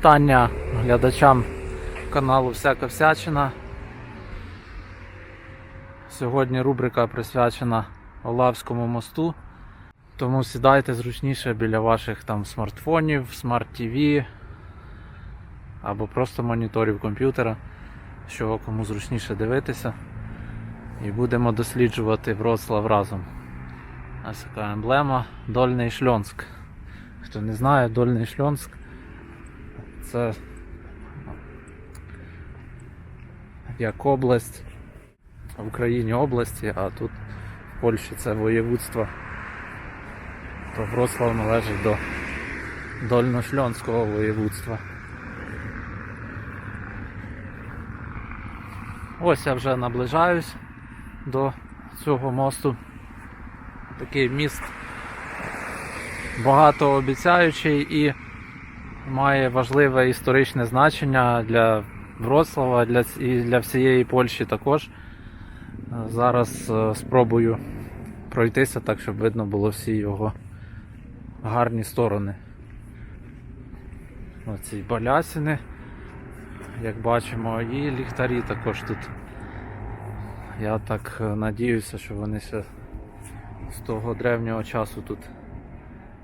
Вітання глядачам каналу Всяка Всячина. Сьогодні рубрика присвячена Олавському мосту. Тому сідайте зручніше біля ваших там смартфонів, смарт-ТВ або просто моніторів комп'ютера, що кому зручніше дивитися. І будемо досліджувати Вроцлав разом. Ось така емблема Дольний Шльонськ. Хто не знає, Дольний Шльонськ це як область в Україні області, а тут в Польщі це воєводство. То Вроцлав належить до Дольношльонського воєводства. Ось я вже наближаюсь до цього мосту. Такий міст багатообіцяючий і має важливе історичне значення для Вроцлава для, і для всієї Польщі також. Е, Зараз е, спробую пройтися так, щоб видно було всі його гарні сторони. Оці балясини, як бачимо, і ліхтарі також тут. Я так е, надіюся, що вони ще з того древнього часу тут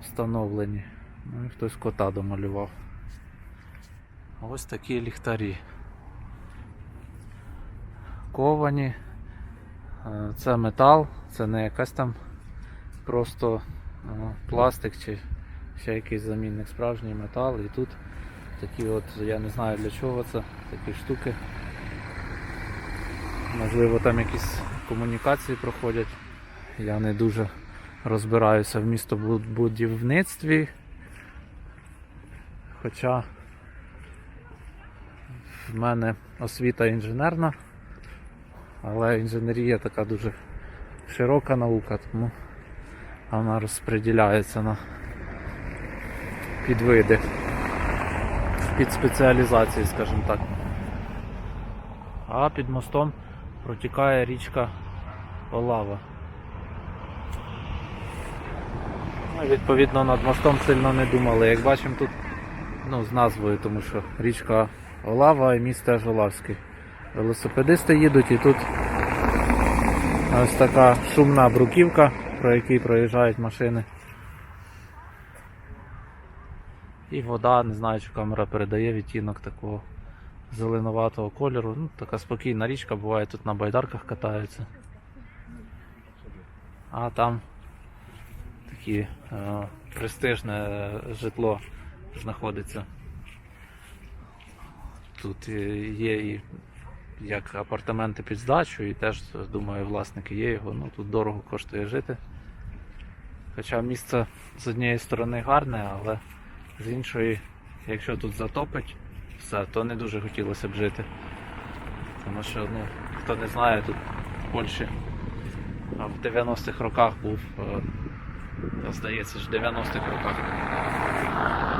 встановлені. Ну і хтось кота домалював. Ось такі ліхтарі. Ковані. Е, Це метал, це не якась там просто е, пластик чи ще якийсь замінник, справжній метал. І тут такі от, я не знаю для чого це, такі штуки. Можливо там якісь комунікації проходять. Я не дуже розбираюся в містобудівництві. Хоча в мене освіта інженерна, але інженерія така дуже широка наука, тому вона розподіляється на підвиди, під спеціалізації, скажімо так. А під мостом протікає річка Олава. Ну, Відповідно, над мостом сильно не думали. Як бачимо тут ну, з назвою, тому що річка Олава і міст теж Олавський. Велосипедисти їдуть і тут ось така шумна бруківка, про якій проїжджають машини. І вода, не знаю, чи камера передає відтінок такого зеленуватого кольору. Ну, така спокійна річка, буває тут на байдарках катаються. А там такі е, престижне житло знаходиться. Тут є і як апартаменти під здачу, і теж, думаю, власники є його. Ну тут дорого коштує жити. Хоча місце з однієї сторони гарне, але з іншої, якщо тут затопить все, то не дуже хотілося б жити. Тому що, ну, хто не знає, тут в Польщі в 90-х роках був, е, здається ж, в 90-х роках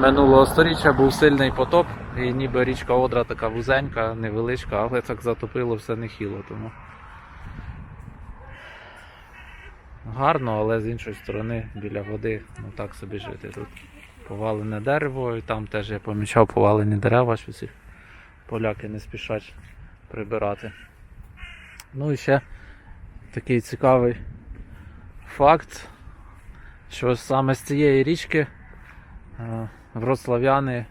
минулого сторіччя був сильний потоп, і ніби річка Одра така вузенька, невеличка, але так затопило все нехило. Тому гарно, але з іншої сторони біля води ну так собі жити. Тут повалене дерево, і там теж я помічав повалені дерева, що ці поляки не спішать прибирати. Ну і ще такий цікавий факт, що саме з цієї річки вроцлав'яни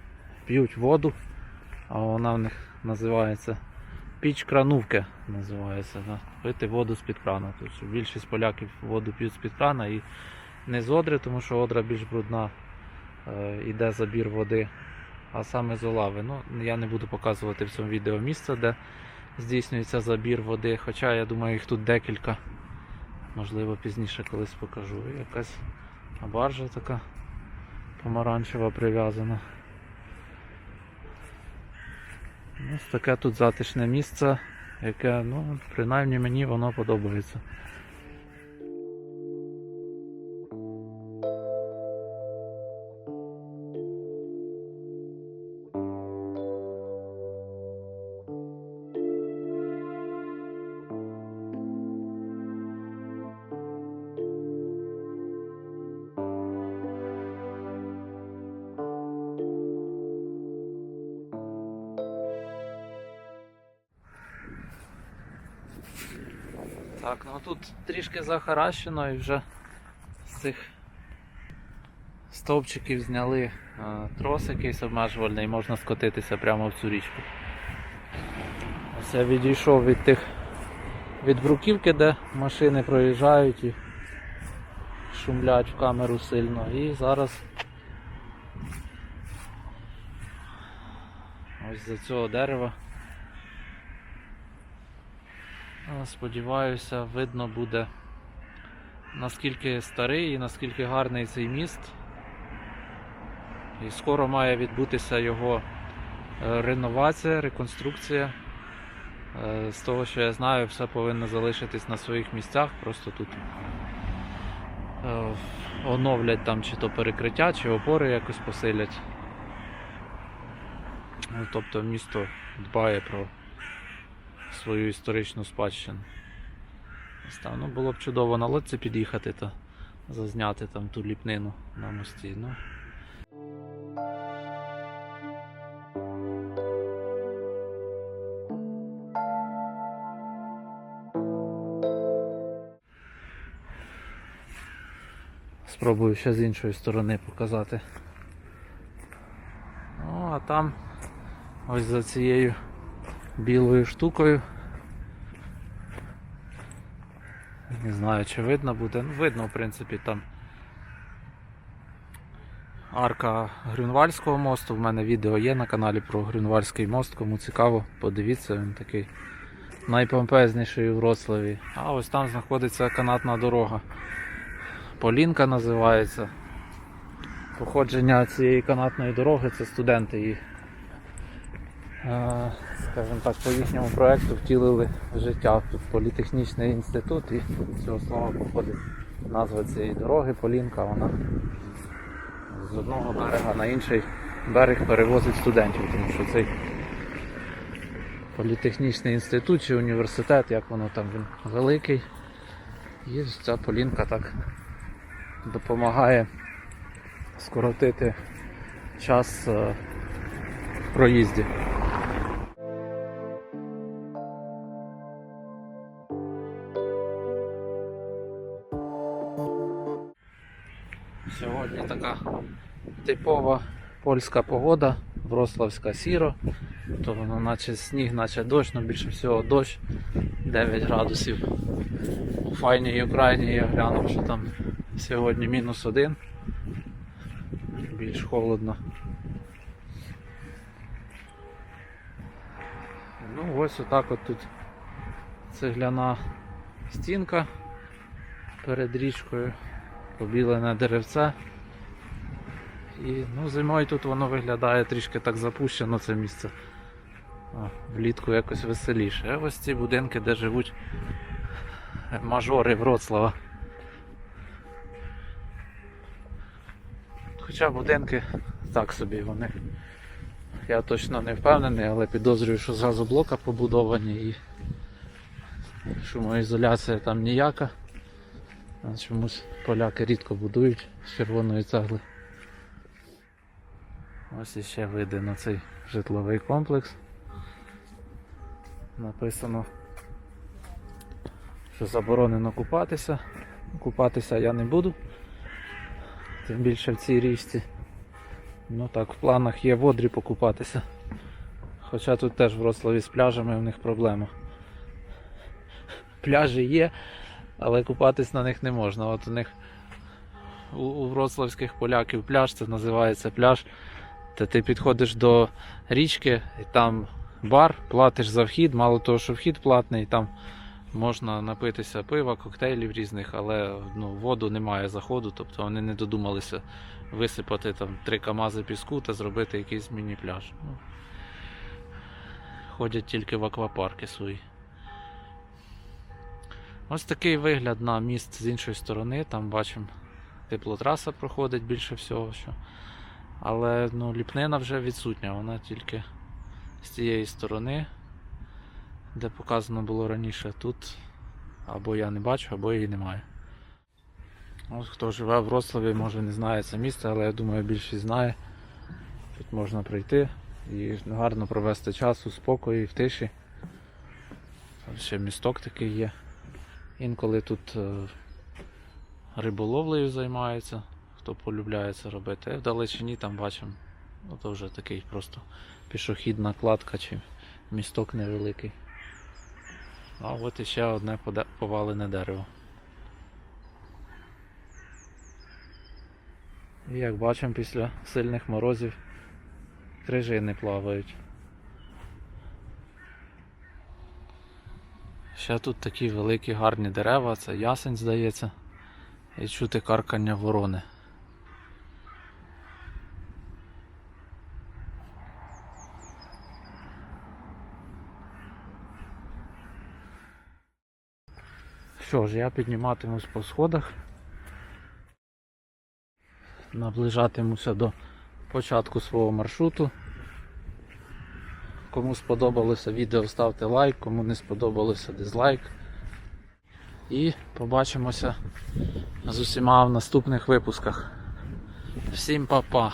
п'ють воду, а вона в них називається піч кранувки називається. Пити воду з-під крана. Тобто більшість поляків воду п'ють з-під крана і не з одри, тому що одра більш брудна, е, йде забір води, а саме з олави. Ну, я не буду показувати в цьому відео місце, де здійснюється забір води, хоча я думаю їх тут декілька. Можливо пізніше колись покажу. Якась баржа така помаранчева прив'язана. Ось таке тут затишне місце, яке, ну, принаймні мені воно подобається. Так, ну тут трішки захаращено і вже з цих стовпчиків зняли е, трос якийсь обмежувальний і можна скотитися прямо в цю річку. Ось я відійшов від тих від бруківки, де машини проїжджають і шумлять в камеру сильно. І зараз ось за цього дерева. Сподіваюся, видно буде наскільки старий і наскільки гарний цей міст. І скоро має відбутися його е, реновація, реконструкція. Е, З того, що я знаю, все повинно залишитись на своїх місцях. Просто тут е, оновлять там чи то перекриття, чи опори якось посилять. Ну, Тобто місто дбає про свою історичну спадщину. Там, ну, було б чудово на лодці під'їхати та зазняти там ту ліпнину на мості. Ну. Спробую ще з іншої сторони показати. Ну, а там ось за цією білою штукою. Не знаю, чи видно буде. Ну, видно, в принципі, там арка Грюнвальського мосту. В мене відео є на каналі про Грюнвальський мост. Кому цікаво, подивіться, він такий найпомпезніший у Вроцлаві. А ось там знаходиться канатна дорога. Полінка називається. Походження цієї канатної дороги це студенти її скажімо так, по їхньому проєкту втілили в життя. Тут політехнічний інститут і з цього слова походить назва цієї дороги, Полінка, вона з одного берега на інший берег перевозить студентів, тому що цей політехнічний інститут чи університет, як воно там він великий. І ця Полінка так допомагає скоротити час е, в проїзді. Сьогодні така типова польська погода, Врославська сіро, то воно наче сніг, наче дощ, але більше всього дощ 9 градусів. У файній Україні я глянув, що там сьогодні мінус один. Більш холодно. Ну ось отак от тут цегляна стінка перед річкою, побілене деревце. І ну, зимою тут воно виглядає трішки так запущено це місце. А, влітку якось веселіше. А ось ці будинки, де живуть мажори Вроцлава. Хоча будинки так собі вони. Я точно не впевнений, але підозрюю, що з газоблока побудовані і шумоізоляція там ніяка. Чомусь поляки рідко будують з червоної цегли. Ось іще вийде на цей житловий комплекс. Написано, що заборонено купатися. Купатися я не буду. Тим більше в цій річці. Ну так, в планах є в Одрі покупатися. Хоча тут теж в Вроцлаві з пляжами в них проблема. Пляжі є, але купатись на них не можна. От у них у, у вроцлавських поляків пляж, це називається пляж. Та ти підходиш до річки і там бар, платиш за вхід, мало того, що вхід платний, там можна напитися пива, коктейлів різних, але ну, воду немає заходу, тобто вони не додумалися висипати там три камази піску та зробити якийсь міні-пляж. Ну, ходять тільки в аквапарки свої. Ось такий вигляд на міст з іншої сторони. Там бачимо, теплотраса проходить більше всього. Що. Але ну, ліпнина вже відсутня, вона тільки з цієї сторони, де показано було раніше, тут або я не бачу, або її немає. Ось хто живе в Вроцлаві, може не знає це місце, але я думаю більшість знає. Тут можна прийти і гарно провести час у спокої, в тиші. Там ще місток такий є. Інколи тут е, риболовлею займаються, хто полюбляє це робити. А в далечині там бачимо, ну то вже такий просто пішохідна кладка чи місток невеликий. А от іще одне повалене дерево. І як бачимо, після сильних морозів крижини плавають. Ще тут такі великі гарні дерева, це ясень, здається, і чути каркання ворони. Що ж, я підніматимусь по сходах. Наближатимуся до початку свого маршруту. Кому сподобалося відео, ставте лайк, кому не сподобалося дизлайк. І побачимося з усіма в наступних випусках. Всім па-па!